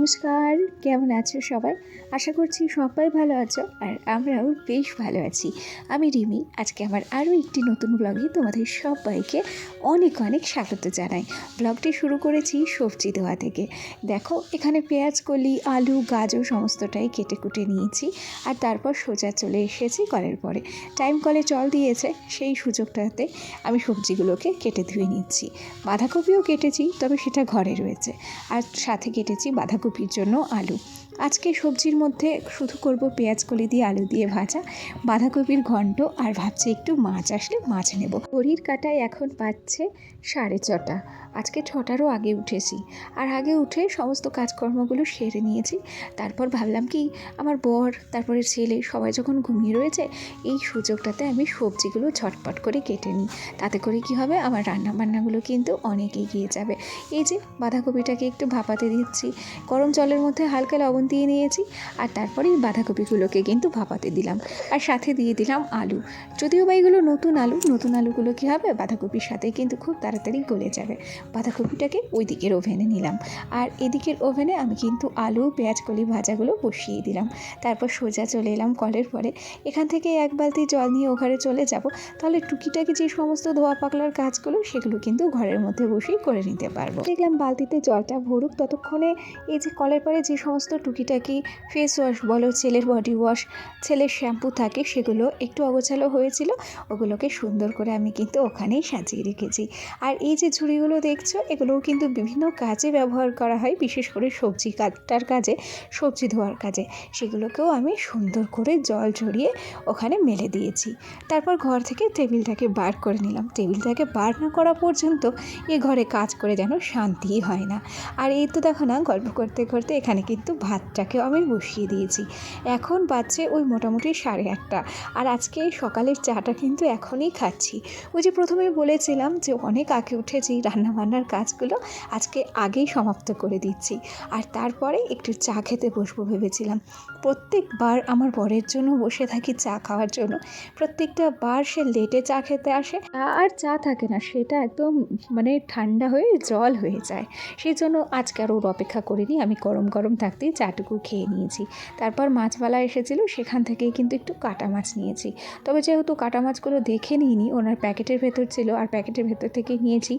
নমস্কার, কেমন আছো সবাই? আশা করছি সবাই ভালো আছো আর আমরাও বেশ ভালো আছি। আমি রিমি, আজকে আমার আরও একটি নতুন ব্লগে তোমাদের সবাইকে অনেক অনেক স্বাগত জানাই। ব্লগটি শুরু করেছি সবজি দেওয়া থেকে। দেখো, এখানে পেঁয়াজ, কলি, আলু, গাজর সমস্তটাই কেটে কুটে নিয়েছি আর তারপর সোজা চলে এসেছি কলের পরে। টাইম কলে জল দিয়েছে, সেই সুযোগটাতে আমি সবজিগুলোকে কেটে ধুয়ে নিচ্ছি। বাঁধাকপিও কেটেছি, তবে সেটা ঘরে রয়েছে। আর সাথে কেটেছি বাঁধাকপির জন্য আলু। আজকে সবজির মধ্যে শুধু করব পেঁয়াজ কলি দিয়ে আলু দিয়ে ভাজা, বাঁধাকপির ঘন্ট আর ভাবছি একটু মাছ আসলে মাছ নেব। ঘড়ির কাটায় এখন পাচ্ছে সাড়ে ছটা। আজকে ছটারও আগে উঠেছি। আর আগে উঠে সমস্ত কাজকর্মগুলো সেরে নিয়েছি। তারপর ভাবলাম কি, আমার বর, তারপরে ছেলে সবাই যখন ঘুমিয়ে রয়েছে, এই সুযোগটাতে আমি সবজিগুলো ঝটপট করে কেটে নিই। তাতে করে কি হবে, আমার রান্না বান্নাগুলো কিন্তু অনেক এগিয়ে যাবে। এই যে বাঁধাকপিটাকে একটু ভাপাতে দিচ্ছি, গরম জলের মধ্যে হালকা লবণ দিয়ে নিয়েছি, আর তারপরে এই বাঁধাকপিগুলোকে কিন্তু ভাপাতে দিলাম। আর সাথে দিয়ে দিলাম আলু। যদিও বা এগুলো নতুন আলু, নতুন আলুগুলো কী হবে, বাঁধাকপির সাথে কিন্তু খুব তাড়াতাড়ি গলে যাবে। বাঁধাকপিটাকে ওই দিকের ওভেনে নিলাম। আর এদিকের ওভেনে আমি কিন্তু আলু, পেঁয়াজ, কলি ভাজাগুলো বসিয়ে দিলাম। তারপর সোজা চলে এলাম কলের পরে। এখান থেকে এক বালতি জল নিয়ে ও ঘরে চলে যাব। তাহলে টুকিটাকি যে সমস্ত ধোয়া পাকলার কাজগুলো, সেগুলো কিন্তু ঘরের মধ্যে বসেই করে নিতে পারব। দেখলাম বালতিতে জলটা ভরুক। ততক্ষণে এই যে কলের পরে যে সমস্ত টুকিটাকি ফেস ওয়াশ বলো, ছেলের বডি ওয়াশ ছেলের শ্যাম্পু থাকে, সেগুলো একটু অগোছালো হয়েছিল। ওগুলোকে সুন্দর করে আমি কিন্তু ওখানেই সাজিয়ে রেখেছি। আর এই যে ঝুড়িগুলো দেখছ, এগুলোও কিন্তু বিভিন্ন কাজে ব্যবহার করা হয়, বিশেষ করে সবজি কাটার কাজে, সবজি ধোয়ার কাজে। সেগুলোকেও আমি সুন্দর করে জল ঝরিয়ে ওখানে মেলে দিয়েছি। তারপর ঘর থেকে টেবিলটাকে বার করে নিলাম। টেবিলটাকে বার না করা পর্যন্ত এ ঘরে কাজ করে যেন শান্তিই হয় না। আর এই তো দেখো না, গল্প করতে করতে এখানে কিন্তু ভাতটাকেও আমি বসিয়ে দিয়েছি। এখন বাজছে ওই মোটামুটি সাড়ে আটটা। আর আজকে সকালের চাটা কিন্তু এখনই খাচ্ছি। ওই যে প্রথমে বলেছিলাম যে অনেক আঁকে উঠেছি রান্নাবান্নার কাজগুলো আজকে আগেই সমাপ্ত করে দিচ্ছি। আর তারপরে একটু চা খেতে বসবো ভেবেছিলাম। প্রত্যেকবার আমার বরের জন্য বসে থাকি চা খাওয়ার জন্য। প্রত্যেকটা বার সে লেটে চা খেতে আসে। আর চা থাকে না, সেটা একদম মানে ঠান্ডা হয়ে জল হয়ে যায়। সেই জন্য আজকে আর ওর অপেক্ষা করিনি, আমি গরম গরম থাকতেই চাটুকু খেয়ে নিয়েছি। তারপর মাছওয়ালা এসেছিল, সেখান থেকেই কিন্তু একটু কাটা মাছ নিয়েছি। তবে যেহেতু কাটা মাছগুলো দেখে নিইনি, ওনার প্যাকেটের ভেতর ছিল, আর প্যাকেটের ভেতর থেকে নিয়েছি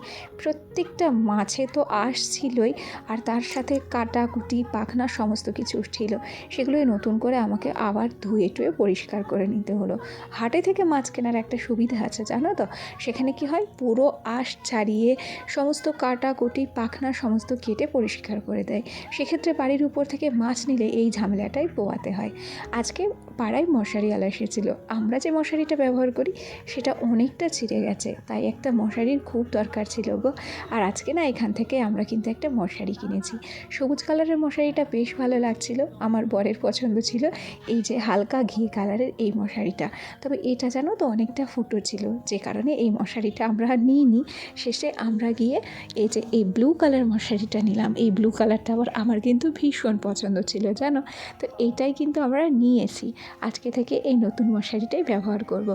প্রত্যেকটা মাছে তো আঁশ ছিলই আর তার সাথে কাটা, কুটি, পাখনা সমস্ত কিছু ছিল। সেগুলোই নতুন করে আমাকে আবার ধুয়ে টুয়ে পরিষ্কার করে নিতে হলো। হাটে থেকে মাছ কেনার একটা সুবিধা আছে, জানো তো? সেখানে কি হয়, পুরো আঁশ ছাড়িয়ে সমস্ত কাটা, কুটি, পাখনা সমস্ত কেটে পরিষ্কার করে দেয়। সেক্ষেত্রে বাড়ির উপর থেকে মাছ নিলে এই ঝামেলাটাই পোয়াতে হয়। আজকে পাড়ায় মশারি মশারিওয়ালা এসেছিল। আমরা যে মশারিটা ব্যবহার করি, সেটা অনেকটা ছিঁড়ে গেছে। তাই একটা মশারির খুব দরকার ছিল গো। আর আজকে না, এখান থেকে আমরা কিন্তু একটা মশারি কিনেছি। সবুজ কালারের মশারিটা বেশ ভালো লাগছিল। আমার বরের পছন্দ ছিল এই যে হালকা ঘি কালারের এই মশারিটা। তবে এটা জানো তো অনেকটা ফুটো ছিল। যে কারণে এই মশারিটা আমরা নিইনি। শেষে আমরা গিয়ে এই যে এই ব্লু কালার মশারিটা নিলাম। এই ব্লু কালারটা আবার আমার কিন্তু ভীষণ পছন্দ ছিল, জানো? তো এইটাই কিন্তু আমরা নিয়েছি। আজকে থেকে এই নতুন মশারিটাই ব্যবহার করব।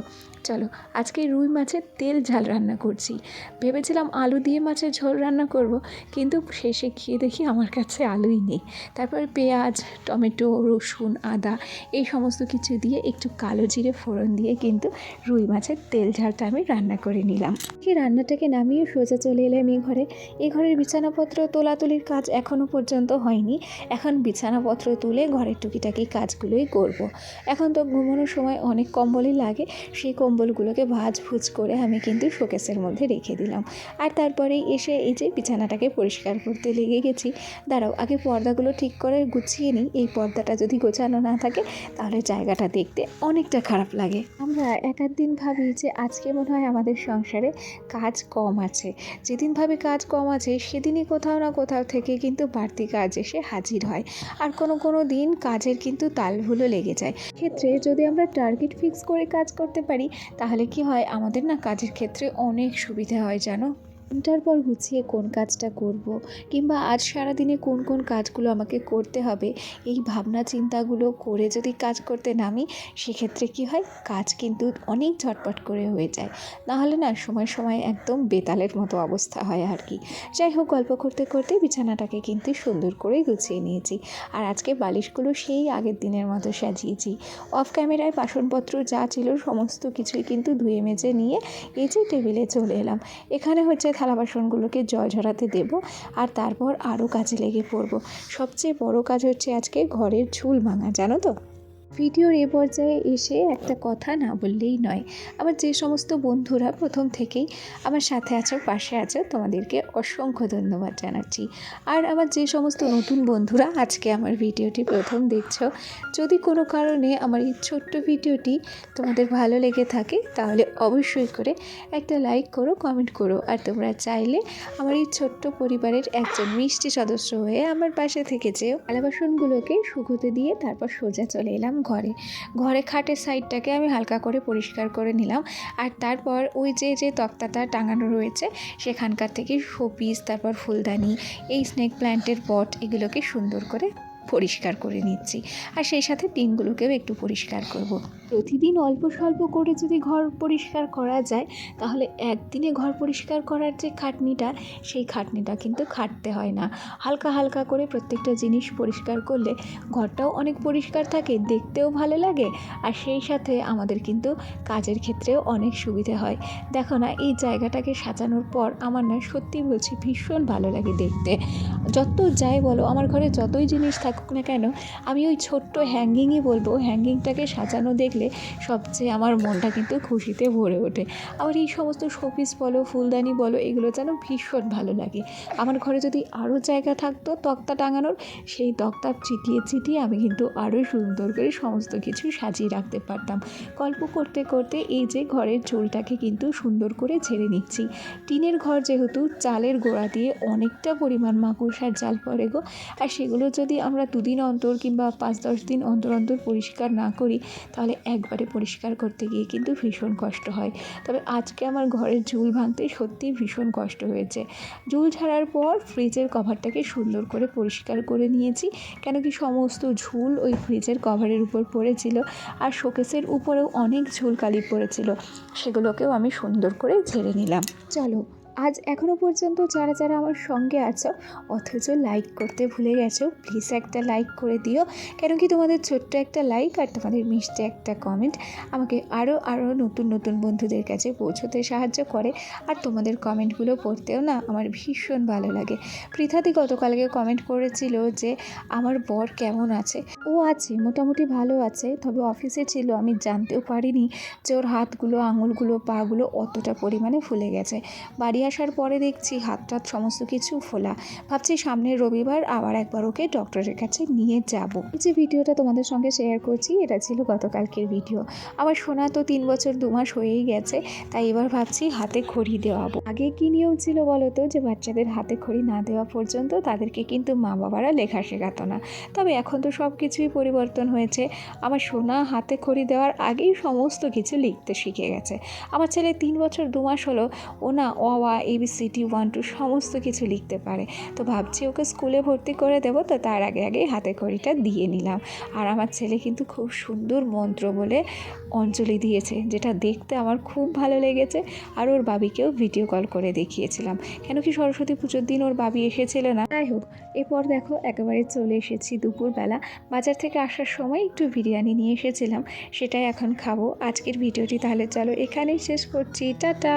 চলো, আজকে রুই মাছের তেল ঝাল রান্না করছি। ভেবেছিলাম আলু দিয়ে মাছের ঝোল রান্না করব, কিন্তু শেষে খেয়ে দেখি আমার কাছে আলুই নেই। তারপর পেঁয়াজ, টমেটো, রসুন, আদা এই সমস্ত কিছু দিয়ে একটু কালো জিরে ফোড়ন দিয়ে কিন্তু রুই মাছের তেল ঝালটা আমি রান্না করে নিলাম। কি রান্নাটাকে নামিয়ে সোজা চলে এলাম এই ঘরে। এই ঘরের বিছানাপত্র তোলাতুলির কাজ এখনও পর্যন্ত হয়নি। এখন বিছানাপত্র তুলে ঘরের টুকিটাকি কাজগুলোই করব। এখন তো ঘুমানোর সময় অনেক কম্বলই লাগে, সেই কম্বলগুলোকে ভাজ ভুজ করে আমি কিন্তু শোকেসের মধ্যে রেখে দিলাম। আর তারপরেই এসে এই যে বিছানাটাকে পরিষ্কার করতে লেগে গেছি। দাঁড়াও, আগে পর্দাগুলো ঠিক করে গুছিয়ে নিই, এই পর্দাটা যদি গোছানো না থাকে, তাহলে জায়গাটা দেখতে অনেকটা খারাপ লাগে। আমরা এক দিন ভাবি যে আজকে মনে হয় আমাদের সংসারে কাজ কম আছে। যেদিন ভাবি কাজ কম আছে, সেদিনই কোথাও না কোথাও থেকে কিন্তু বাড়তি কাজ এসে হাজির হয়। আর কোনো কোনো দিন কাজের কিন্তু তালভুলো লেগে যায়। ক্ষেত্রে যদি আমরা টার্গেট ফিক্স করে কাজ করতে পারি, তাহলে কি হয়? আমাদের না কাজের ক্ষেত্রে অনেক সুবিধা হয়, জানো? ঘণ্টার পর গুছিয়ে কোন কাজটা করব কিংবা আজ সারাদিনে কোন কোন কাজগুলো আমাকে করতে হবে, এই ভাবনা চিন্তাগুলো করে যদি কাজ করতে নামি, সেক্ষেত্রে কি হয়, কাজ কিন্তু অনেক ঝটপট করে হয়ে যায়। নাহলে না, সময় সময় একদম বেতালের মতো অবস্থা হয় আর কি যাই হোক, গল্প করতে করতে বিছানাটাকে কিন্তু সুন্দর করে গুছিয়ে নিয়েছি। আর আজকে বালিশগুলো সেই আগের দিনের মতো সাজিয়েছি। অফ ক্যামেরায় বাসনপত্র যা ছিল, সমস্ত কিছুই কিন্তু ধুয়ে মেজে নিয়ে এই যে টেবিলে চলে এলাম। এখানে হচ্ছে থালা বাসনগুলোকে জল ঝরাতে দেব আর তারপর আরও কাজে লেগে পড়ব। সবচেয়ে বড় কাজ হচ্ছে আজকে ঘরের ঝুল ভাঙা, জানো তো? ভিডিওর এ পর্যায়ে এসে একটা কথা না বললেই নয়। আমার যে সমস্ত বন্ধুরা প্রথম থেকেই আমার সাথে আছো, পাশে আছো, তোমাদেরকে অসংখ্য ধন্যবাদ জানাচ্ছি। আর আমার যে সমস্ত নতুন বন্ধুরা আজকে আমার ভিডিওটি প্রথম দেখছ, যদি কোনো কারণে আমার এই ছোট্ট ভিডিওটি তোমাদের ভালো লেগে থাকে, তাহলে অবশ্যই করে একটা লাইক করো, কমেন্ট করো। আর তোমরা চাইলে আমার এই ছোট্ট পরিবারের একজন মিষ্টি সদস্য হয়ে আমার পাশে থেকে যেও। থালা বাসনগুলোকে শুকোতে দিয়ে তারপর সোজা চলে এলাম ঘরে। ঘরে খাটের সাইডটাকে আমি হালকা করে পরিষ্কার করে নিলাম। আর তারপর ওই যে যে তক্তাটা টাঙানো রয়েছে, সেখানকার থেকে শোপিস, তারপর ফুলদানি, এই স্নেক প্ল্যান্টের পট এগুলোকে সুন্দর করে পরিষ্কার করে নিচ্ছি। আর সেই সাথে টিনগুলোকেও একটু পরিষ্কার করব। প্রতিদিন অল্প স্বল্প করে যদি ঘর পরিষ্কার করা যায়, তাহলে একদিনে ঘর পরিষ্কার করার যে খাটনিটা, সেই খাটনিটা কিন্তু খাটতে হয় না। হালকা হালকা করে প্রত্যেকটা জিনিস পরিষ্কার করলে ঘরটাও অনেক পরিষ্কার থাকে, দেখতেও ভালো লাগে, আর সেই সাথে আমাদের কিন্তু কাজের ক্ষেত্রেও অনেক সুবিধে হয়। দেখো না, এই জায়গাটাকে সাজানোর পর আমার না সত্যি বলছি ভীষণ ভালো লাগে দেখতে। যত যাই বলো, আমার ঘরে যতই জিনিস থাকুক না কেন, আমি ওই ছোট্ট হ্যাঙ্গিংই বলব হ্যাঙ্গিংটাকে সাজানো দেখলে সবচেয়ে আমার মনটা কিন্তু খুশিতে ভরে ওঠে। আবার এই সমস্ত শোপিস বলো, ফুলদানি বলো, এগুলো যেন ভীষণ ভালো লাগে। আমার ঘরে যদি আরও জায়গা থাকতো তক্তা টাঙানোর, সেই তক্তা চিটিয়ে চিটিয়ে আমি কিন্তু আরও সুন্দর করে সমস্ত কিছু সাজিয়ে রাখতে পারতাম। গল্প করতে করতে এই যে ঘরের ঝোলটাকে কিন্তু সুন্দর করে ঝেড়ে নিচ্ছি। টিনের ঘর যেহেতু, চালের গোড়া দিয়ে অনেকটা পরিমাণ মাকড়সার জাল পড়ে গো। আর সেগুলো যদি আমরা দুদিন অন্তর কিংবা পাঁচ, দশ দিন অন্তর অন্তর পরিষ্কার না করি, তাহলে একবারে পরিষ্কার করতে গিয়ে কিন্তু ভীষণ কষ্ট হয়। তবে আজকে আমার ঘরের ঝুল ভাঙতে সত্যিই ভীষণ কষ্ট হয়েছে। ঝুল ছাড়ার পর ফ্রিজের কভারটাকে সুন্দর করে পরিষ্কার করে নিয়েছি কেন কি সমস্ত ঝুল ওই ফ্রিজের কভারের উপর পড়েছিল আর শোকেসের উপরেও অনেক ঝুল কালি পড়েছিল, সেগুলোকেও আমি সুন্দর করে ঝেড়ে নিলাম। চলো আজ এখনও পর্যন্ত যারা যারা আমার সঙ্গে আছো, অথচ লাইক করতে ভুলে গেছো প্লিজ একটা লাইক করে দিও। কেন কি তোমাদের ছোট্ট একটা লাইক আর তোমাদের মিষ্টি একটা কমেন্ট আমাকে আরও আরও নতুন নতুন বন্ধুদের কাছে পৌঁছতে সাহায্য করে। আর তোমাদের কমেন্টগুলো পড়তেও না আমার ভীষণ ভালো লাগে। পৃথাদি গতকালকে কমেন্ট করেছিল যে, আমার বর কেমন আছে? ও আছে, মোটামুটি ভালো আছে, তবে অফিসে ছিল, আমি জানতেও পারিনি যে ওর হাতগুলো, আঙুলগুলো পাগুলো অতটা পরিমাণে ফুলে গেছে। বাড়ি আসার পরে দেখছি হাত টাত সমস্ত কিছু ফোলা। ভাবছি সামনের রবিবার আবার একবার ওকে ডক্টরের কাছে নিয়ে যাব। যে ভিডিওটা তোমাদের সঙ্গে শেয়ার করছি, এটা ছিল গতকালকের ভিডিও আমার সোনা তো তিন বছর দু মাস হয়েই গেছে, তাই এবার ভাবছি হাতে খড়ি দেওয়াবো। আগে কি নিয়ম ছিল বলো তো যে বাচ্চাদের হাতে খড়ি না দেওয়া পর্যন্ত তাদেরকে কিন্তু মা বাবারা লেখা শেখাতো না। তবে এখন তো সব কিছুই পরিবর্তন হয়েছে। আমার সোনা হাতে খড়ি দেওয়ার আগেই সমস্ত কিছু লিখতে শিখে গেছে। আমার ছেলে তিন বছর দু মাস হলো, ও না অ আ এবিসিডি ওয়ান টু সমস্ত কিছু লিখতে পারে। তো ভাবছি ওকে স্কুলে ভর্তি করে দেবো, তো তার আগে আগে হাতে খড়িটা দিয়ে নিলাম। আর আমার ছেলে কিন্তু খুব সুন্দর মন্ত্র বলে অঞ্জলি দিয়েছে, যেটা দেখতে আমার খুব ভালো লেগেছে। আর ওর বাবিকেও ভিডিও কল করে দেখিয়েছিলাম। কেন কি সরস্বতী পুজোর দিন ওর বাবি এসেছিল না। যাই হোক, এরপর দেখো একেবারে চলে এসেছি দুপুরবেলা। বাজার থেকে আসার সময় একটু বিরিয়ানি নিয়ে এসেছিলাম, সেটাই এখন খাব। আজকের ভিডিওটি তাহলে চলো এখানেই শেষ করছি। টাটা!